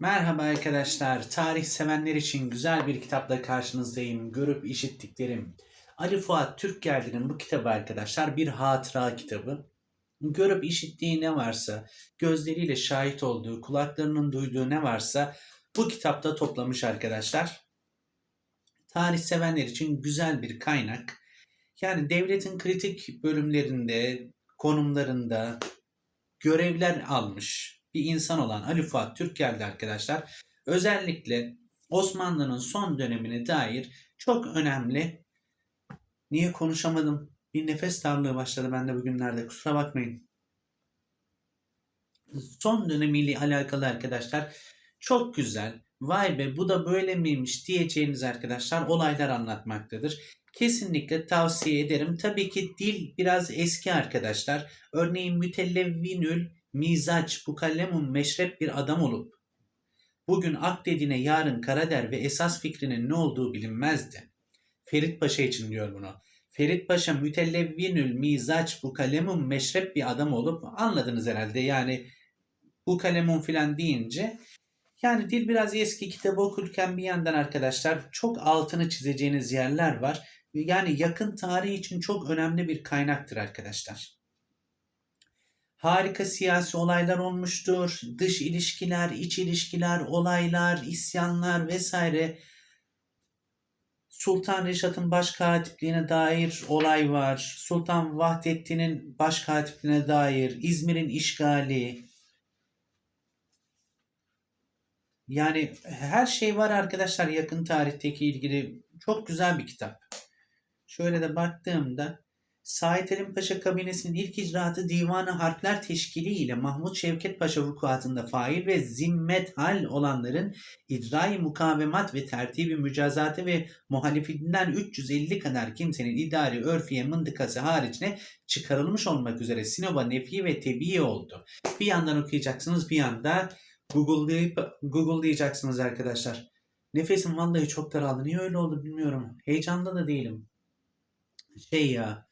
Merhaba arkadaşlar. Tarih sevenler için güzel bir kitapla karşınızdayım. Görüp işittiklerim. Ali Fuat Türkgeldi'nin bu kitabı arkadaşlar bir hatıra kitabı. Görüp işittiği ne varsa, gözleriyle şahit olduğu, kulaklarının duyduğu ne varsa bu kitapta toplamış arkadaşlar. Tarih sevenler için güzel bir kaynak. Yani devletin kritik bölümlerinde, konumlarında görevler almış bir insan olan Ali Fuat Türkgeldi arkadaşlar özellikle Osmanlı'nın son dönemine dair çok önemli niye konuşamadım bir nefes darlığı başladı bende bugünlerde kusura bakmayın. Son dönemiyle alakalı arkadaşlar çok güzel vay be bu da böyle miymiş diyeceğiniz arkadaşlar olaylar anlatmaktadır. Kesinlikle tavsiye ederim. Tabii ki dil biraz eski arkadaşlar. Örneğin mütellevvinül mizaç bu kallemun meşrep bir adam olup bugün ak dediğine yarın kara der ve esas fikrinin ne olduğu bilinmezdi. Ferit Paşa için diyor bunu. Ferit Paşa mütellevvinül mizaç bu kalemun meşrep bir adam olup anladınız herhalde yani bu kalemun filan deyince yani dil biraz eski kitabı okurken bir yandan arkadaşlar çok altını çizeceğiniz yerler var. Yani yakın tarih için çok önemli bir kaynaktır arkadaşlar. Harika siyasi olaylar olmuştur. Dış ilişkiler, iç ilişkiler, olaylar, isyanlar vesaire. Sultan Reşat'ın başkatipliğine dair olay var. Sultan Vahdettin'in başkatipliğine dair, İzmir'in işgali. Yani her şey var arkadaşlar yakın tarihteki ilgili. Çok güzel bir kitap. Şöyle de baktığımda Said Elim Paşa kabinesinin ilk icraatı Divanı Harpler Teşkili ile Mahmut Şevket Paşa vukuatında fail ve zimmet hal olanların icra-i mukavemat ve tertibi mücazatı ve muhalifinden 350 kadar kimsenin idari örfiye mıntıkası haricine çıkarılmış olmak üzere Sinop'a nefi ve tebii oldu. Bir yandan okuyacaksınız bir yanda Google'layıp Google'layacaksınız arkadaşlar. Nefesim vallahi çok daraldı. Niye öyle oldu bilmiyorum. Heyecanda da değilim. Şey ya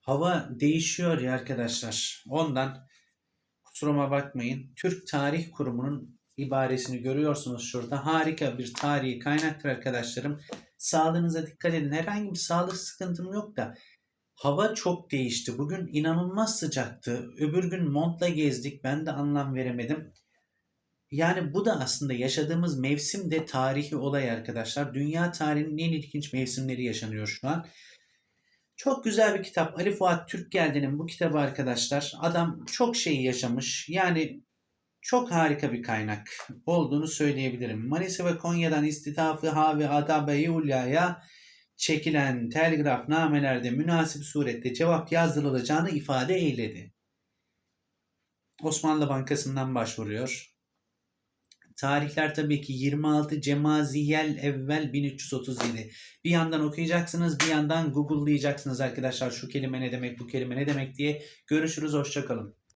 hava değişiyor ya arkadaşlar. Ondan kusuruma bakmayın. Türk Tarih Kurumu'nun ibaresini görüyorsunuz şurada. Harika bir tarihi kaynaktır arkadaşlarım. Sağlığınıza dikkat edin. Herhangi bir sağlık sıkıntım yok da hava çok değişti. Bugün inanılmaz sıcaktı. Öbür gün montla gezdik. Ben de anlam veremedim. Yani bu da aslında yaşadığımız mevsim de tarihi olay arkadaşlar. Dünya tarihinin en ilginç mevsimleri yaşanıyor şu an. Çok güzel bir kitap. Ali Fuat Türkgeldi'nin bu kitabı arkadaşlar. Adam çok şey yaşamış. Yani çok harika bir kaynak olduğunu söyleyebilirim. Manisa ve Konya'dan istitafı ha ve adabe-i çekilen telgraf namelerde münasip surette cevap yazdırılacağını ifade eyledi. Osmanlı Bankası'ndan başvuruyor. Tarihler tabii ki 26 Cemaziyel evvel 1337. Bir yandan okuyacaksınız bir yandan google'layacaksınız arkadaşlar şu kelime ne demek bu kelime ne demek diye. Görüşürüz hoşçakalın.